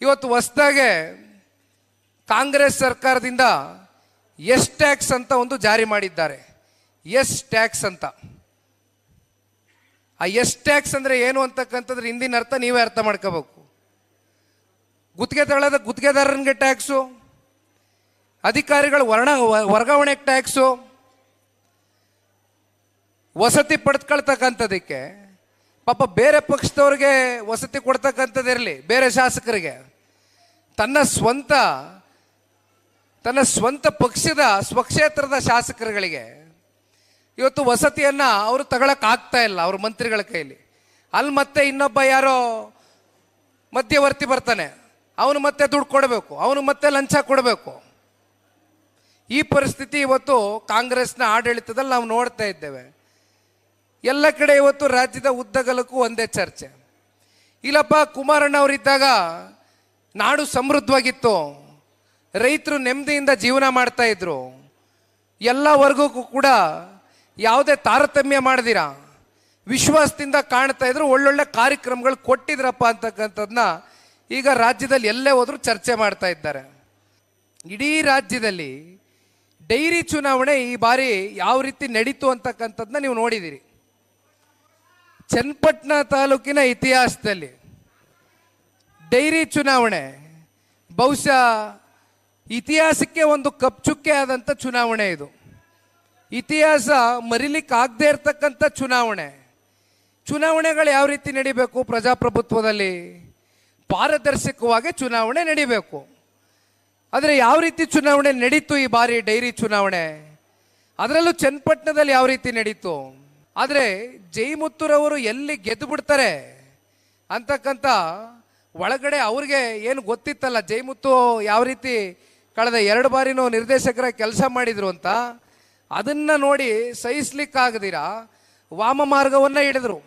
ಇವತ್ತು ಹೊಸದಾಗೆ ಕಾಂಗ್ರೆಸ್ ಸರ್ಕಾರದಿಂದ S tax ಅಂತ ಒಂದು ಜಾರಿ ಮಾಡಿದ್ದಾರೆ. ಎಸ್ ಟ್ಯಾಕ್ಸ್ ಅಂತ. ಆ ಎಸ್ ಟ್ಯಾಕ್ಸ್ ಅಂದರೆ ಏನು ಅಂತಕ್ಕಂಥದ್ರ ಹಿಂದಿನ ಅರ್ಥ ನೀವೇ ಅರ್ಥ ಮಾಡ್ಕೋಬೇಕು. ಗುತ್ತಿಗೆ ತಗೊಳ್ಳೋದ ಗುತ್ತಿಗೆದಾರನಿಗೆ ಟ್ಯಾಕ್ಸು, ಅಧಿಕಾರಿಗಳು ವರ್ಣ ವರ್ಗಾವಣೆಗೆ ಟ್ಯಾಕ್ಸು, ವಸತಿ ಪಡೆದುಕೊಳ್ತಕ್ಕಂಥದಕ್ಕೆ ಪಾಪ ಬೇರೆ ಪಕ್ಷದವ್ರಿಗೆ ವಸತಿ ಕೊಡ್ತಕ್ಕಂಥದ್ದಿರಲಿ, ಬೇರೆ ಶಾಸಕರಿಗೆ. ತನ್ನ ಸ್ವಂತ ತನ್ನ ಸ್ವಂತ ಪಕ್ಷದ, ಸ್ವಕ್ಷೇತ್ರದ ಶಾಸಕರುಗಳಿಗೆ ಇವತ್ತು ವಸತಿಯನ್ನು ಅವರು ತಗೊಳಕ್ಕಾಗ್ತಾ ಇಲ್ಲ ಅವ್ರ ಮಂತ್ರಿಗಳ ಕೈಲಿ. ಅಲ್ಲಿ ಮತ್ತೆ ಇನ್ನೊಬ್ಬ ಯಾರೋ ಮಧ್ಯವರ್ತಿ ಬರ್ತಾನೆ. ಅವನು ಮತ್ತೆ ದುಡ್ಡು ಕೊಡಬೇಕು, ಅವನು ಮತ್ತೆ ಲಂಚ ಕೊಡಬೇಕು. ಈ ಪರಿಸ್ಥಿತಿ ಇವತ್ತು ಕಾಂಗ್ರೆಸ್ನ ಆಡಳಿತದಲ್ಲಿ ನಾವು ನೋಡ್ತಾ ಇದ್ದೇವೆ. ಎಲ್ಲ ಕಡೆ ಇವತ್ತು ರಾಜ್ಯದ ಉದ್ದಗಲಕ್ಕೂ ಒಂದೇ ಚರ್ಚೆ. ಇಲ್ಲಪ್ಪ ಕುಮಾರಣ್ಣ ಅವರಿದ್ದಾಗ ನಾಡು ಸಮೃದ್ಧವಾಗಿತ್ತು. ರೈತರು ನೆಮ್ಮದಿಯಿಂದ ಜೀವನ ಮಾಡ್ತಾ ಇದ್ರು. ಎಲ್ಲ ವರ್ಗಕ್ಕೂ ಕೂಡ ಯಾವುದೇ ತಾರತಮ್ಯ ಮಾಡಿದಿರ. ವಿಶ್ವಾಸದಿಂದ ಕಾಣ್ತಾ ಇದ್ರು, ಒಳ್ಳೊಳ್ಳೆ ಕಾರ್ಯಕ್ರಮಗಳು ಕೊಟ್ಟಿದ್ರಪ್ಪ ಅಂತಕ್ಕಂಥದ್ದನ್ನ ಈಗ ರಾಜ್ಯದಲ್ಲಿ ಎಲ್ಲೇ ಹೋದರೂ ಚರ್ಚೆ ಮಾಡ್ತಾ ಇದ್ದಾರೆ. ಇಡೀ ರಾಜ್ಯದಲ್ಲಿ ಡೈರಿ ಚುನಾವಣೆ ಈ ಬಾರಿ ಯಾವ ರೀತಿ ನಡೀತು ಅಂತಕ್ಕಂಥದ್ದನ್ನ ನೀವು ನೋಡಿದ್ದೀರಿ ಚನ್ನಪಟ್ಟಣ ತಾಲೂಕಿನ ಇತಿಹಾಸದಲ್ಲಿ ಡೈರಿ ಚುನಾವಣೆ. ಬಹುಶಃ ಇತಿಹಾಸಕ್ಕೆ ಒಂದು ಕಪ್ಚುಕ್ಕೆ ಆದಂಥ ಚುನಾವಣೆ ಇದು. ಇತಿಹಾಸ ಮರಿಲಿಕ್ಕೆ ಆಗದೆ ಇರತಕ್ಕಂಥ ಚುನಾವಣೆ. ಚುನಾವಣೆಗಳು ಯಾವ ರೀತಿ ನಡಿಬೇಕು ಪ್ರಜಾಪ್ರಭುತ್ವದಲ್ಲಿ? ಪಾರದರ್ಶಕವಾಗಿ ಚುನಾವಣೆ ನಡಿಬೇಕು. ಆದರೆ ಯಾವ ರೀತಿ ಚುನಾವಣೆ ನಡೀತು ಈ ಬಾರಿ ಡೈರಿ ಚುನಾವಣೆ? ಅದರಲ್ಲೂ ಚನ್ನಪಟ್ಟಣದಲ್ಲಿ ಯಾವ ರೀತಿ ನಡೀತು? ಆದರೆ ಜೈಮುತ್ತುರವರು ಎಲ್ಲಿ ಗೆದ್ದು ಬಿಡ್ತಾರೆ ಅಂತಕ್ಕಂಥ ಒಳಗಡೆ ಅವ್ರಿಗೆ ಏನು ಗೊತ್ತಿತ್ತಲ್ಲ, ಜೈಮುತ್ತು ಯಾವ ರೀತಿ ಕಳೆದ ಎರಡು ಬಾರಿನೂ ನಿರ್ದೇಶಕರ ಕೆಲಸ ಮಾಡಿದ್ರು ಅಂತ, ಅದನ್ನ ನೋಡಿ ಸಹಿಸ್ಲಿಕ್ಕಾಗದಿರ? ವಾಮ ಮಾರ್ಗವನ್ನ ಹಿಡಿದ್ರು.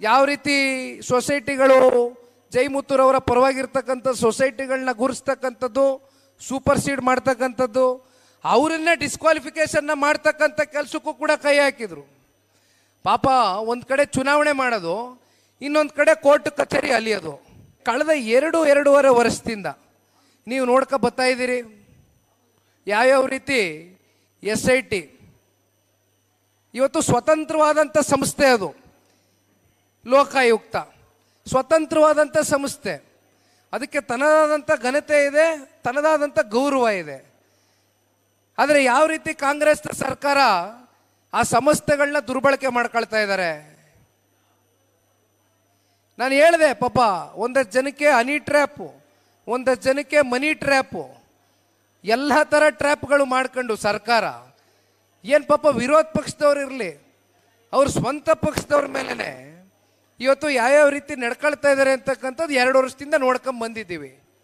ಯಾವ ರೀತಿ ಸೊಸೈಟಿಗಳು ಜೈಮುತ್ತೂರವರ ಪರವಾಗಿರ್ತಕ್ಕಂಥ ಸೊಸೈಟಿಗಳನ್ನ ಗುರುಸ್ತಕ್ಕಂಥದ್ದು, ಸೂಪರ್ ಸೀಡ್ ಮಾಡ್ತಕ್ಕಂಥದ್ದು, ಅವರನ್ನೇ ಡಿಸ್ಕ್ವಾಲಿಫಿಕೇಶನ್ನ ಮಾಡ್ತಕ್ಕಂಥ ಕೆಲಸಕ್ಕೂ ಕೂಡ ಕೈ ಹಾಕಿದ್ರು. ಪಾಪ ಒಂದು ಕಡೆ ಚುನಾವಣೆ ಮಾಡೋದು ಇನ್ನೊಂದು ಕಡೆ ಕೋರ್ಟ್ ಕಚೇರಿ ಅಲ್ಲಿ ಅದು. ಕಳೆದ ಎರಡು ಎರಡೂವರೆ ವರ್ಷದಿಂದ ನೀವು ನೋಡ್ಕೊ ಬರ್ತಾ ಇದ್ದೀರಿ. ಯಾವ್ಯಾವ ರೀತಿ ಎಸ್ ಐ ಟಿ. ಇವತ್ತು ಸ್ವತಂತ್ರವಾದಂಥ ಸಂಸ್ಥೆ ಅದು. ಲೋಕಾಯುಕ್ತ. ಸ್ವತಂತ್ರವಾದಂಥ ಸಂಸ್ಥೆ. ಅದಕ್ಕೆ ತನ್ನದಾದಂಥ ಘನತೆ ಇದೆ ತನ್ನದಾದಂಥ ಗೌರವ ಇದೆ. ಆದರೆ ಯಾವ ರೀತಿ ಕಾಂಗ್ರೆಸ್ ಸರ್ಕಾರ ಆ ಸಂಸ್ಥೆಗಳನ್ನ ದುರ್ಬಳಕೆ ಮಾಡ್ಕೊಳ್ತಾ ಇದ್ದಾರೆ? ನಾನು ಹೇಳಿದೆ, ಪಾಪ, ಒಂದಷ್ಟು ಜನಕ್ಕೆ ಹನಿ ಟ್ರ್ಯಾಪು ಒಂದಷ್ಟು ಜನಕ್ಕೆ ಮನಿ ಟ್ರ್ಯಾಪು ಎಲ್ಲ ಥರ ಟ್ರ್ಯಾಪ್ಗಳು ಮಾಡ್ಕೊಂಡು ಸರ್ಕಾರ. ಏನು ಪಾಪ ವಿರೋಧ ಪಕ್ಷದವ್ರು ಇರಲಿ, ಅವ್ರ ಸ್ವಂತ ಪಕ್ಷದವ್ರ ಮೇಲೇ ಇವತ್ತು ಯಾವ್ಯಾವ ರೀತಿ ನಡ್ಕೊಳ್ತಾ ಇದ್ದಾರೆ ಅಂತಕ್ಕಂಥದ್ದು ಎರಡು ವರ್ಷದಿಂದ ನೋಡ್ಕೊಂಡು ಬಂದಿದ್ದೀವಿ.